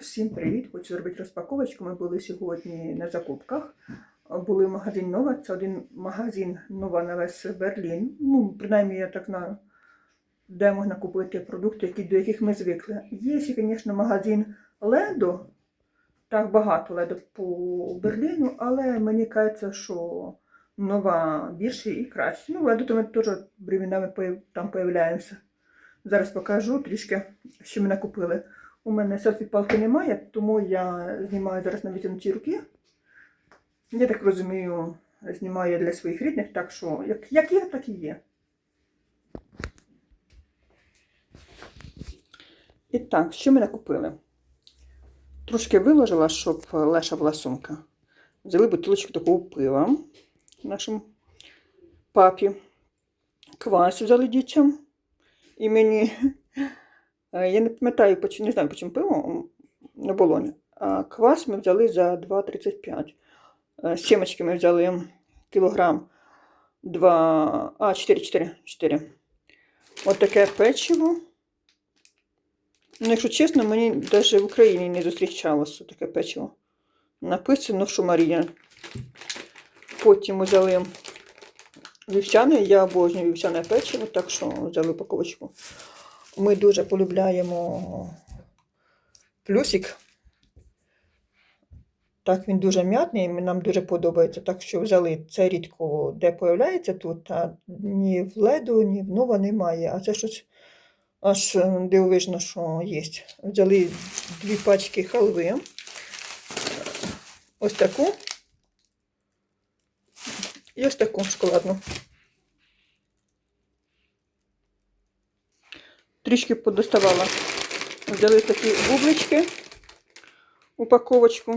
Всім привіт! Хочу зробити розпаковочку. Ми були сьогодні на закупках. Були в магазин Нова. Це один магазин Нова на весь Берлін. Ну, принаймні, я так знаю, де можна купити продукти, які, до яких ми звикли. Є ще, звісно, магазин Ледо. Так багато Ледо по Берліну, але мені кажеться, що нова більше і краще. Ну, Ледо то ми теж временами там появляємося. Зараз покажу трішки, що ми накупили. У мене селфі-палки немає, тому я знімаю зараз на витягнуті руки. Я так розумію, знімаю для своїх рідних, так що як, як є, так і є. І так, що ми накупили? Трошки виложила, щоб леша була сумка. Взяли бутилочку такого пива нашому папі. Квас взяли дітям. І мені Я не пам'ятаю, не знаю, по чому пиво на болоні. А квас ми взяли за 2,35. Е, Сімочки ми взяли кілограм 2, а, 4, 4, 4. От таке печиво. Ну, якщо чесно, мені навіть в Україні не зустрічалося таке печиво. Написано, що Марія. Потім взяли вівсяне, я обожнюю вівсяне печиво, так що взяли упаковочку. Ми дуже полюбляємо плюсик. Так, він дуже м'ятний, і нам дуже подобається. Так що взяли це рідко де появляється тут, а ні в леду, ні в нова немає. А це щось аж дивовижно, що є. Взяли дві пачки халви. Ось таку. І ось таку шоколадну. Трішки подоставала. Взяли такі бублички, упаковочку.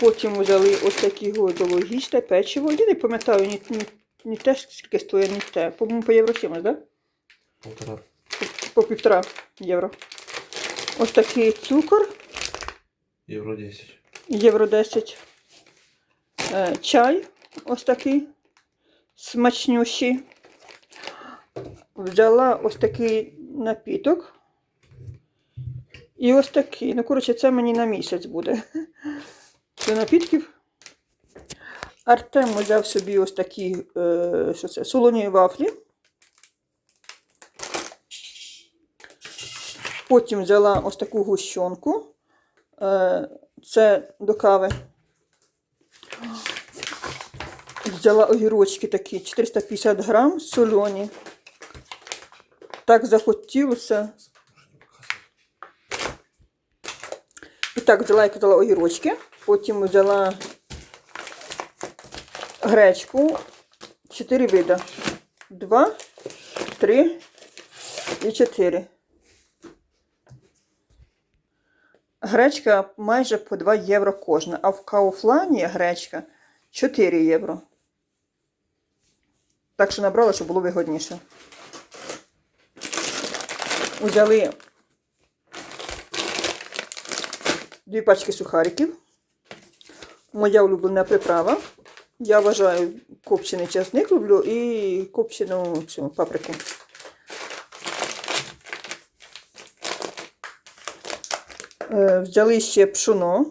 Потім взяли ось такі зоологічне печиво. Я не пам'ятаю ні, ні, ні те, скільки стоїть, ні те. По-моєму, по євро чимось, так? Да? Полтора. По півтора євро. Ось такий цукор, Євро 10. євро 10. Е, чай ось такий смачнющий. Взяла ось такий напіток. І ось такий. Ну, коротше, це мені на місяць буде. До напітків. Артем взяв собі ось такі е, що це, солоні вафлі. Потім взяла ось таку гущонку. Е, це до кави. Взяла огірочки такі 450 грам солоні. Так захотілося. І так, взяла, я казала, огірочки. Потім взяла гречку. Чотири вида. Два, три і чотири. Гречка майже по 2 євро кожна, а в Кауфлані гречка 4 євро. Так що набрала, щоб було вигодніше. Взяли дві пачки сухариків. Моя улюблена приправа. Я вважаю копчений чесник люблю і копчену цю паприку. Е, Взяли ще пшоно.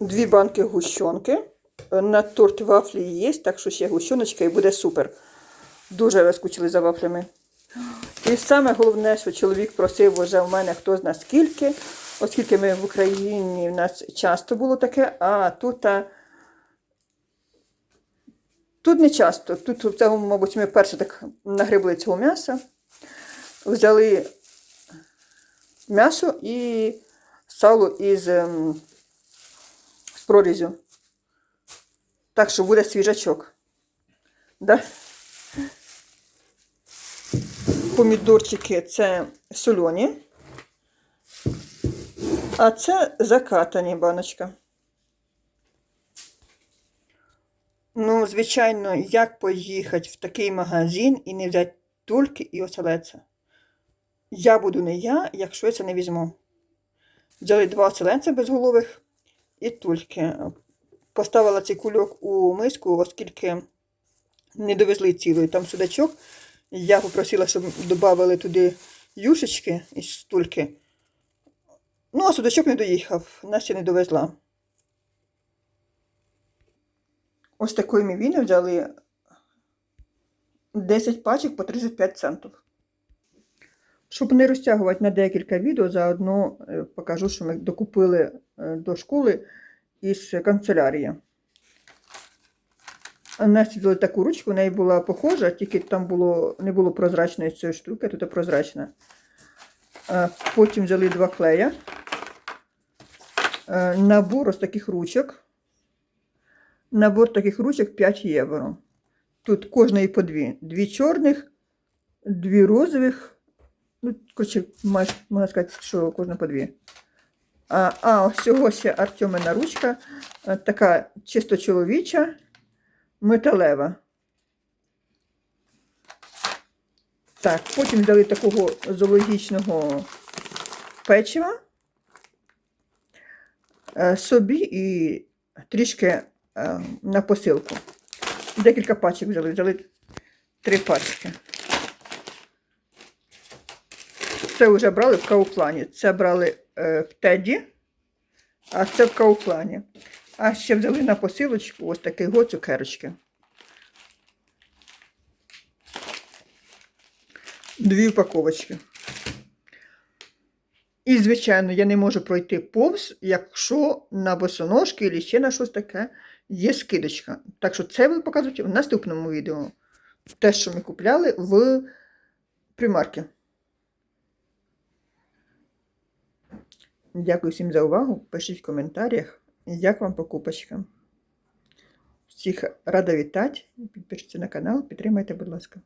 Дві банки гущонки. Е, На торт вафлі є, так що ще гущоночка і буде супер. Дуже розкучили за вафлями. І саме головне, що чоловік просив вже в мене хто зна скільки, оскільки ми в Україні в нас часто було таке, а тут, тут не часто. Тут, в мабуть, ми перше так нагребли цього м'яса. Взяли м'ясо і сало із, ем, з прорізю. Так що буде свіжачок. Да? Помідорчики це солоні, а це закатані баночка. Ну, звичайно, як поїхати в такий магазин і не взяти тульки і оселедця? Я буду не я, якщо я це не візьму. Взяли два оселедця безголових і тульки. Поставила цей кульок у миску, оскільки не довезли цілої. Там судачок. Я попросила, щоб додали туди юшечки із стульки. Ну, а судачок не доїхав, Настя не довезла. Ось такої ми віни взяли 10 пачок по 35 центів. Щоб не розтягувати на декілька відео, заодно е, покажу, що ми докупили е, до школи із канцелярії. А Насті взяли таку ручку, в неї була похожа, тільки там було, не було прозрачної цієї штуки, тут прозрачна. Е, Потім взяли два клея. Е, Набор ось таких ручок. Набор таких ручок 5 євро. Тут кожної по дві. Дві чорних, дві розових. Ну, коротше, можна сказати, що кожна по дві. А, а ось цього ще Артемина ручка, е, така чисто чоловіча, металева. Так, потім взяли такого зоологічного печива е, собі і трішки е, на посилку. Декілька пачок взяли, взяли три пачки. Це вже брали в Кауфлані. Це брали е, в Теді, а це в Кауфлані. А ще взяли на посилочку ось такий го цукерочки. Дві упаковочки. І, звичайно, я не можу пройти повз, якщо на босоножки або ще на щось таке є скидочка. Так що це ви показуєте в наступному відео. Те, що ми купляли в примарки. Дякую всім за увагу. Пишіть в коментарях, як вам покупочка. Всіх рада вітати. Підпишіться на канал, підтримайте, будь ласка.